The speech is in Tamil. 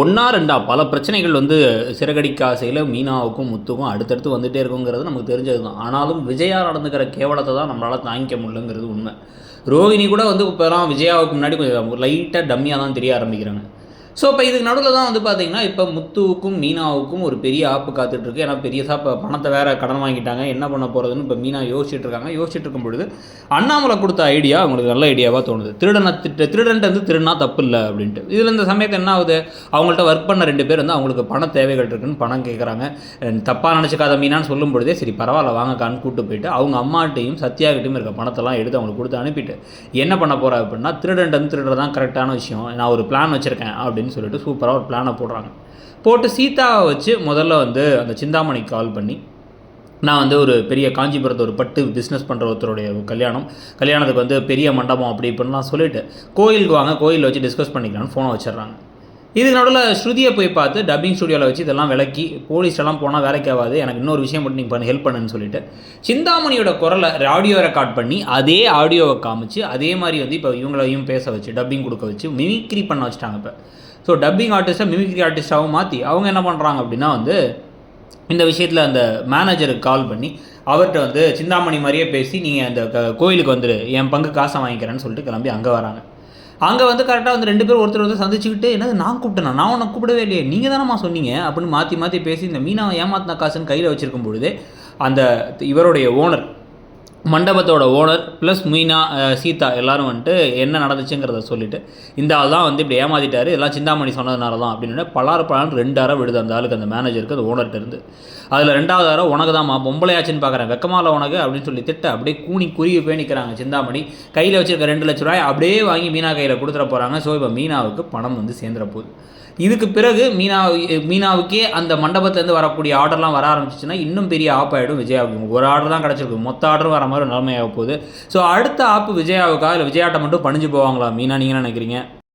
ஒன்றா ரெண்டா பல பிரச்சனைகள் வந்து சிறகடிக்க ஆசையில் மீனாவுக்கும் முத்துக்கும் அடுத்தடுத்து வந்துகிட்டே இருக்குங்கிறது நமக்கு தெரிஞ்சது தான் ஆனாலும் விஜயா நடந்துக்கிற கேவலத்தை தான் நம்மளால் தாங்கிக்க முடியலங்கிறது உண்மை. ரோகிணி கூட வந்து இப்போலாம் விஜயாவுக்கு முன்னாடி கொஞ்சம் லைட்டாக டம்மியாக தான் தெரிய ஆரம்பிக்கிறாங்க. ஸோ இப்போ இதுக்கு நடுவில் தான் வந்து பார்த்தீங்கன்னா இப்போ முத்துவுக்கும் மீனாவுக்கும் ஒரு பெரிய ஆப்பு காத்துட்ருக்கு. ஏன்னா பெரியதாக இப்போ பணத்தை வேறு கடன் வாங்கிட்டாங்க. என்ன பண்ண போகிறதுன்னு இப்போ மீனா யோசிச்சுட்டு இருக்காங்க யோசிச்சுட்டு இருக்கும் பொழுது அண்ணாமலை கொடுத்த ஐடியா அவங்களுக்கு நல்ல ஐடியாவாக தோணுது. திருடனை திட்ட திருடன்ட்டு வந்து திருடினா தப்பு இல்லை அப்படின்ட்டு. இதில் இந்த சமயத்தில் என்ன ஆகுது? அவங்கள்ட்ட ஒர்க் பண்ண ரெண்டு பேர் வந்து அவங்களுக்கு பண தேவைகள் இருக்குன்னு பணம் கேட்குறாங்க தப்பாக நினச்சிக்காத மீனான்னு சொல்லும் பொழுதே சரி பரவாயில்ல வாங்கக்கான்னு கூப்பிட்டு போயிட்டு அவங்க அம்மாட்டையும் சத்யாகிட்டையும் இருக்க பணத்தெல்லாம் எடுத்து அவங்களுக்கு கொடுத்து அனுப்பிட்டு என்ன பண்ண போகிறா அப்படின்னா திருடன்ட்டு வந்து திருடுறது தான் கரெக்டான விஷயம். நான் ஒரு பிளான் வச்சுருக்கேன் அப்படின்னு சொல்லிட்டு சூப்பராக ஒரு பிளானை போடுறாங்க. போட்டு சீதாவை வச்சு முதல்ல வந்து அந்த சிந்தாமணிக்கு கால் பண்ணி நான் வந்து ஒரு பெரிய காஞ்சிபுரத்தை ஒரு பட்டு பிஸ்னஸ் பண்ணுற ஒருத்தருடைய கல்யாணம் கல்யாணத்துக்கு வந்து பெரிய மண்டபம் அப்படி இப்படிலாம் சொல்லிட்டு கோயிலுக்கு வாங்க கோயிலில் வச்சு டிஸ்கஸ் பண்ணிக்கலாம்னு ஃபோனை வச்சிடுறாங்க. இதுக்கு நடுவில் ஸ்ருதியை போய் பார்த்து டப்பிங் ஸ்டுடியோவில் வச்சு இதெல்லாம் விளக்கி போலீஸ்லாம் போனால் வேலைக்கு ஆகாது எனக்கு இன்னொரு விஷயம் மட்டும் நீங்கள் பண்ணி ஹெல்ப் பண்ணுன்னு சொல்லிட்டு சிந்தாமணியோட குரலை ஆடியோ ரெக்கார்ட் பண்ணி அதே ஆடியோவை காமிச்சு அதே மாதிரி வந்து இப்போ இவங்களையும் பேச வச்சு டப்பிங் கொடுக்க வச்சு மிமிக்ரி பண்ண வச்சுட்டாங்க இப்போ. ஸோ டப்பிங் ஆர்டிஸ்ட்டை மிமிக்ரி ஆர்டிஸ்ட்டாகவும் மாற்றி அவங்க என்ன பண்ணுறாங்க அப்படின்னா வந்து இந்த விஷயத்தில் அந்த மேனேஜருக்கு கால் பண்ணி அவர்கிட்ட வந்து சிந்தாமணி மாதிரியே பேசி நீங்கள் அந்த கோயிலுக்கு வந்துடு என் பங்கு காசை வாங்கிக்கிறேன்னு சொல்லிட்டு கிளம்பி அங்கே வராங்க. அங்கே வந்து கரெக்டாக வந்து ரெண்டு பேரும் ஒருத்தர் வந்து சந்திச்சுக்கிட்டு என்னது நான் கூப்பிட்டேன்? நான் உன்னை கூப்பிடவே இல்லையே. நீங்கள் தானம்மா சொன்னீங்க? அப்படின்னு மாற்றி மாற்றி பேசி இந்த மீனாவை ஏமாத்தின காசுன்னு கையில் வச்சிருக்கும் பொழுது அந்த இவருடைய ஓனர் மண்டபத்தோட ஓனர் ப்ளஸ் மீனா சீதா எல்லாரும் வந்துட்டு என்ன நடந்துச்சுங்கிறத சொல்லிட்டு இந்த ஆள் தான் வந்து இப்படி ஏமாத்திட்டாரு. எல்லாம் சிந்தாமணி சொன்னதுனால தான் அப்படின்னு பலாறு பலான்னு ரெண்டு அறை விடுது அந்த ஆளுக்கு அந்த மேனேஜருக்கு அந்த ஓனர்கிட்ட இருந்து. அதில் ரெண்டாவது அறை உனக்கு தான்மா பொம்பளையாச்சுன்னு பார்க்குறேன் வெக்கமால உனக்கு? அப்படின்னு சொல்லி திட்ட அப்படியே கூனி குறுகி போய் நிற்கிறாங்க சிந்தாமணி. கையில் வச்சிருக்க ரெண்டு லட்ச ரூபாய் அப்படியே வாங்கி மீனா கையில் கொடுத்துட போகிறாங்க ஸோ இப்போ மீனாவுக்கு பணம் வந்து சேர்ந்துட போகுது. இதுக்கு பிறகு மீனா மீனாவுக்கே அந்த மண்டபத்துலேருந்து வரக்கூடிய ஆர்டர்லாம் வர ஆரம்பிச்சிச்சுன்னா இன்னும் பெரிய ஆப் ஆகிடும் விஜயாவுக்கு. ஒரு ஆர்டர் தான் கிடச்சிருக்கு மொத்த ஆர்டர் வர மாதிரி நிலைமையாக போகுது. ஸோ அடுத்த ஆப் விஜயாவுக்கா? இல்லை விஜயாட்ட மட்டும் பணிஞ்சு போவாங்களா மீனா? நீங்கள் நினைக்கிறீங்க?